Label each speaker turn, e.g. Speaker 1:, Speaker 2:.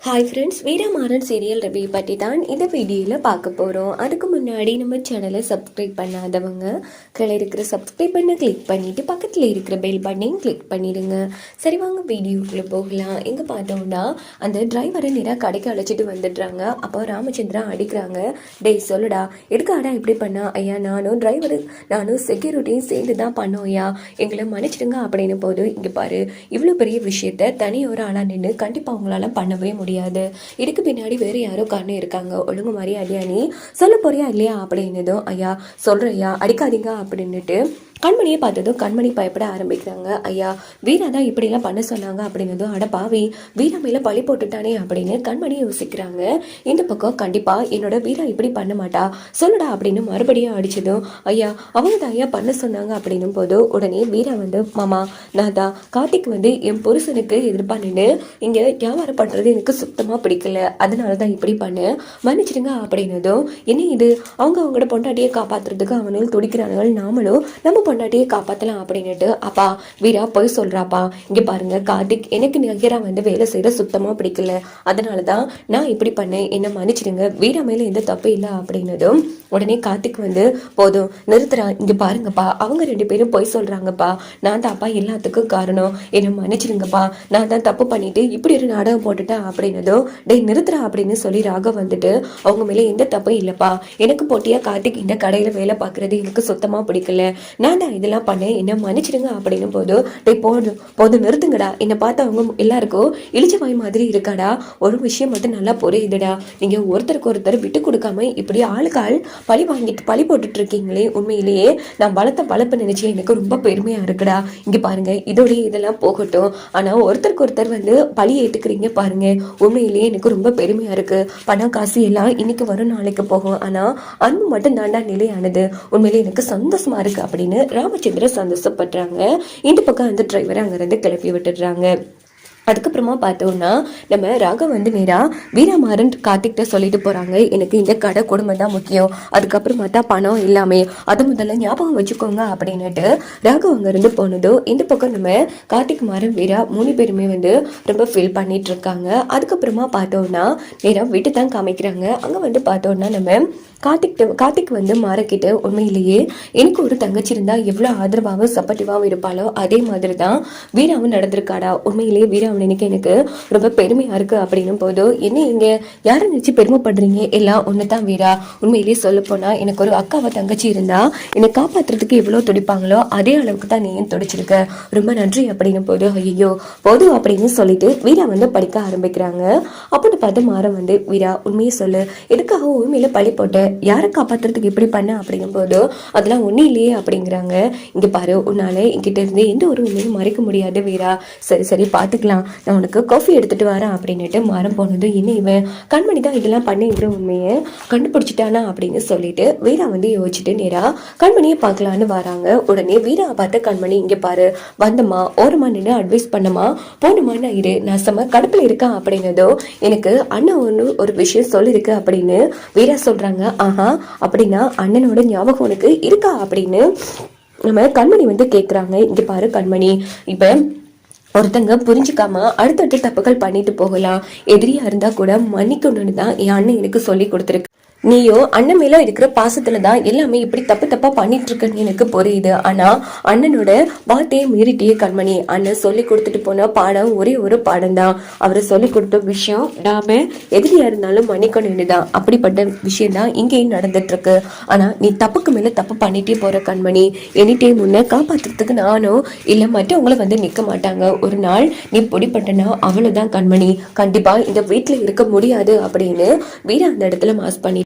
Speaker 1: Hi friends Veeramaran serial review பற்றி தான் இந்த வீடியோவில் பார்க்க போகிறோம் அதுக்கு முன்னாடி நம்ம சேனலை சப்ஸ்கிரைப் பண்ணாதவங்க கீழே இருக்கிற சப்ஸ்கிரைப் பண்ண கிளிக் பண்ணிவிட்டு பக்கத்தில் இருக்கிற பெல் பட்டனையும் கிளிக் பண்ணிடுங்க. சரி வாங்க வீடியோக்குள்ளே போகலாம். எங்கே பார்த்தோம்னா அந்த டிரைவரை நேராக கடைக்கு அழைச்சிட்டு வந்துடுறாங்க. அப்போ ராமச்சந்திரா அடிக்கிறாங்க. டேய் சொல்லுடா எதுக்காடா இப்படி பண்ணா? ஐயா நானும் டிரைவரு நானும் செக்யூரிட்டியும் சேர்ந்து தான் பண்ணோம்யா எங்களை மன்னிச்சிடுங்க அப்படின்னு போது இங்கே பாரு இவ்வளோ பெரிய விஷயத்த தனி ஒரு ஆளாக நின்று கண்டிப்பாக அவங்களால பண்ணவே முடியும் முடியாது. இதுக்கு பின்னாடி வேறு யாரோ கண்ணு இருக்காங்க. ஒழுங்கு மாதிரி அடியா நீ சொல்ல போறியா இல்லையா அப்படின்னதும் ஐயா சொல்கிறையா அடிக்காதீங்க அப்படின்னுட்டு கண்மணியை பார்த்ததும் கண்மணி பயப்பட ஆரம்பிக்கிறாங்க. ஐயா வீரா தான் இப்படிலாம் பண்ண சொன்னாங்க அப்படின்னதும் அட பாவி வீரா மேல பழி போட்டுட்டானே அப்படின்னு கண்மணி யோசிக்கிறாங்க. இந்த பக்கம் கண்டிப்பா என்னோட வீரா இப்படி பண்ண மாட்டா சொல்லுடா அப்படின்னு மறுபடியும் அடிச்சதும் ஐயா அவங்க தான் ஐயா பண்ண சொன்னாங்க அப்படின்னும் போது உடனே வீரா வந்து மாமா நான் தான் கார்த்திக் வந்து என் புருஷனுக்கு எதிர்ப்பா நின்று இங்க வியாபாரம் பண்றது எனக்கு சுத்தமா பிடிக்கல அதனால தான் இப்படி பண்ணு மன்னிச்சிடுங்க அப்படின்னதும் என்ன இது? அவங்க அவங்களோட பொண்டாட்டியை காப்பாத்துறதுக்கு அவனும் துடிக்கிறானுங்கள் நாமளும் நம்ம பொண்டாட்டியை காப்பாற்றலாம் அப்படின்னுட்டு அப்பா வீரா போய் சொல்கிறாப்பா இங்கே பாருங்க கார்த்திக் எனக்கு நிகரா வந்து வேலை செய்கிற சுத்தமாக பிடிக்கல. அதனால தான் நான் இப்படி பண்ணேன். என்னை மன்னிச்சிடுங்க. வீரா மேலே எந்த தப்பு இல்லை அப்படின்னதும் உடனே கார்த்திக் வந்து போதும் நிறுத்துறா இங்கே பாருங்கப்பா. அவங்க ரெண்டு பேரும் பொய் சொல்கிறாங்கப்பா நான் தான்ப்பா எல்லாத்துக்கும் காரணம். என்னை மன்னிச்சிடுங்கப்பா. நான் தான் தப்பு பண்ணிட்டு இப்படி ஒரு நாடகம் போட்டுட்டேன் அப்படின்னதும் டேய் நிறுத்துறா அப்படின்னு சொல்லி ராக வந்துட்டு அவங்க மேலே எந்த தப்பும் இல்லைப்பா. எனக்கு போட்டியாக கார்த்திக் இந்த கடையில் வேலை பார்க்கறது எனக்கு சுத்தமாக பிடிக்கல. நான் தான் இதெல்லாம் பண்ணேன். என்ன மன்னிச்சிடுங்க அப்படின்னு போது டேய் போதும் போதும் நிறுத்துங்கடா. என்னை பார்த்து அவங்க எல்லாருக்கும் இழிச்ச வாய் மாதிரி இருக்காடா. ஒரு விஷயம் மட்டும் நல்லா புரியுதுடா. நீங்கள் ஒருத்தருக்கு ஒருத்தர் விட்டு கொடுக்காம இப்படி ஆளுக்கு ஆள் பழி வாங்கிட்டு பழி போட்டுட்டு இருக்கீங்களே உண்மையிலேயே. நான் வளர்த்த வளர்ப்பு நினைச்சு எனக்கு ரொம்ப பெருமையா இருக்குடா. இங்க பாருங்க இதோடய இதெல்லாம் போகட்டும். ஆனா ஒருத்தருக்கு ஒருத்தர் வந்து பழி ஏத்துக்கிறீங்க பாருங்க. உண்மையிலேயே எனக்கு ரொம்ப பெருமையா இருக்கு. பணம் காசு எல்லாம் இன்னைக்கு வரும் நாளைக்கு போகும். ஆனா அன்பு மட்டும் தாண்டா நிலையானது. உண்மையிலேயே எனக்கு சந்தோஷமா இருக்கு அப்படின்னு ராமச்சந்திரன் சந்தோஷப்படுறாங்க. இந்த பக்கம் அந்த டிரைவரை அங்கிருந்து கிளப்பி விட்டுடுறாங்க. அதுக்கப்புறமா பார்த்தோம்னா நம்ம ராகவ் வந்து நேராக வீரமாறன் கார்த்திக்கிட்ட சொல்லிட்டு போகிறாங்க எனக்கு இந்த கடை குடும்பம் தான் முக்கியம். அதுக்கப்புறமா தான் பணம் எல்லாமே அது முதல்ல ஞாபகம் வச்சுக்கோங்க அப்படின்னுட்டு ராகவ் அங்கேருந்து போனதும் இந்த பக்கம் நம்ம கார்த்திக் மாறன் வீரா மூணு பேருமே வந்து ரொம்ப ஃபீல் பண்ணிட்டு இருக்காங்க. அதுக்கப்புறமா பார்த்தோம்னா நேராக வீட்டு தான் காமிக்கிறாங்க. அங்கே வந்து பார்த்தோம்னா நம்ம கார்த்திக் கார்த்திக் வந்து மாறக்கிட்ட உண்மையிலேயே எனக்கு ஒரு தங்கச்சி இருந்தால் எவ்வளோ ஆதரவாகவும் சப்போர்ட்டிவாகவும் இருப்பாளோ அதே மாதிரி தான் வீராவும் நடந்திருக்காடா. உண்மையிலேயே வீராவும் நினைக்க எனக்கு ரொம்ப பெருமையாக இருக்குது அப்படின்னும் போது என்ன இங்கே யாரை நினச்சி பெருமைப்படுறீங்க எல்லாம் ஒன்று தான் வீரா. உண்மையிலேயே சொல்லப்போனால் எனக்கு ஒரு அக்காவை தங்கச்சி இருந்தால் என்னை காப்பாற்றுறதுக்கு எவ்வளோ துடிப்பாங்களோ அதே அளவுக்கு தான் நீயும் துடிச்சிருக்க. ரொம்ப நன்றி அப்படின்னும் போது ஐயோ போதும் அப்படின்னு சொல்லிட்டு வீரா வந்து படிக்க ஆரம்பிக்கிறாங்க. அப்படின்னு பார்த்து மாற வந்து வீரா உண்மையை சொல்லு. எதுக்காக உண்மையில பழி போட்ட? யாரை காப்பாற்றுறதுக்கு இப்படி பண்ண? அப்படிங்கும்போது அதெல்லாம் ஒன்றும் இல்லையே அப்படிங்கிறாங்க. இங்கே பாரு உன்னால் என்கிட்ட இருந்து எந்த ஒரு உண்மையும் மறைக்க முடியாது வீரா. சரி சரி பார்த்துக்கலாம் நான் உனக்கு காஃபி எடுத்துகிட்டு வரேன் அப்படின்னுட்டு மரம் போனது என்ன இவன். கண்மணி தான் இதெல்லாம் பண்ணிங்கிற உண்மையை கண்டுபிடிச்சிட்டானா அப்படின்னு சொல்லிட்டு வீரா வந்து யோசிச்சுட்டு நேராக கண்மணியை பார்க்கலான்னு வராங்க. உடனே வீரா பார்த்த கண்மணி இங்கே பாரு வந்தம்மா ஓரமாக நின்று அட்வைஸ் பண்ணமா போணுமா நான் இரு. நான் செம்ம கடுப்பில் இருக்கேன் அப்படின்னதோ எனக்கு அண்ணன் ஒன்று ஒரு விஷயம் சொல்லியிருக்கு அப்படின்னு வீரா சொல்கிறாங்க ஆஹா அப்படின்னா அண்ணனோட ஞாபகம் உனக்கு இருக்கா அப்படின்னு நம்ம கண்மணி வந்து கேட்குறாங்க இங்கே பாரு கண்மணி. இப்போ ஒருத்தங்க புரிஞ்சுக்காம அடுத்தடுத்த தப்புகள் பண்ணிட்டு போகலாம். எதிரியா இருந்தா கூட மன்னிக்கணும்னு தான் என் அண்ணன் எனக்கு சொல்லி கொடுத்துருக்கு நீயோ அண்ணன் மேல இருக்கிற பாசத்துல தான் எல்லாமே இப்படி தப்பு தப்பா பண்ணிட்டு இருக்கன்னு எனக்கு புரியுது. ஆனா அண்ணனோட வார்த்தையை மீறிட்டியே கண்மணி. அண்ணன் சொல்லி கொடுத்துட்டு போன பாடம் ஒரே ஒரு பாடம் தான் அவரை சொல்லி கொடுத்த விஷயம் நாம எதிரியா இருந்தாலும் மன்னிக்கணும்னு தான் அப்படிப்பட்ட விஷயம் தான் இங்கேயும் நடந்துட்டு இருக்கு ஆனா நீ தப்புக்கு மேல தப்பு பண்ணிட்டே போற கண்மணி. எனி டைம் உன்னை காப்பாத்துறதுக்கு நானும் இல்ல மற்றவங்கள வந்து நிக்க மாட்டாங்க. ஒரு நாள் நீ பொடிப்பட்டனா அவ்வளவுதான் கண்மணி. கண்டிப்பா இந்த வீட்டுல இருக்க முடியாது அப்படின்னு வீர அந்த இடத்துல மாஸ் பண்ணி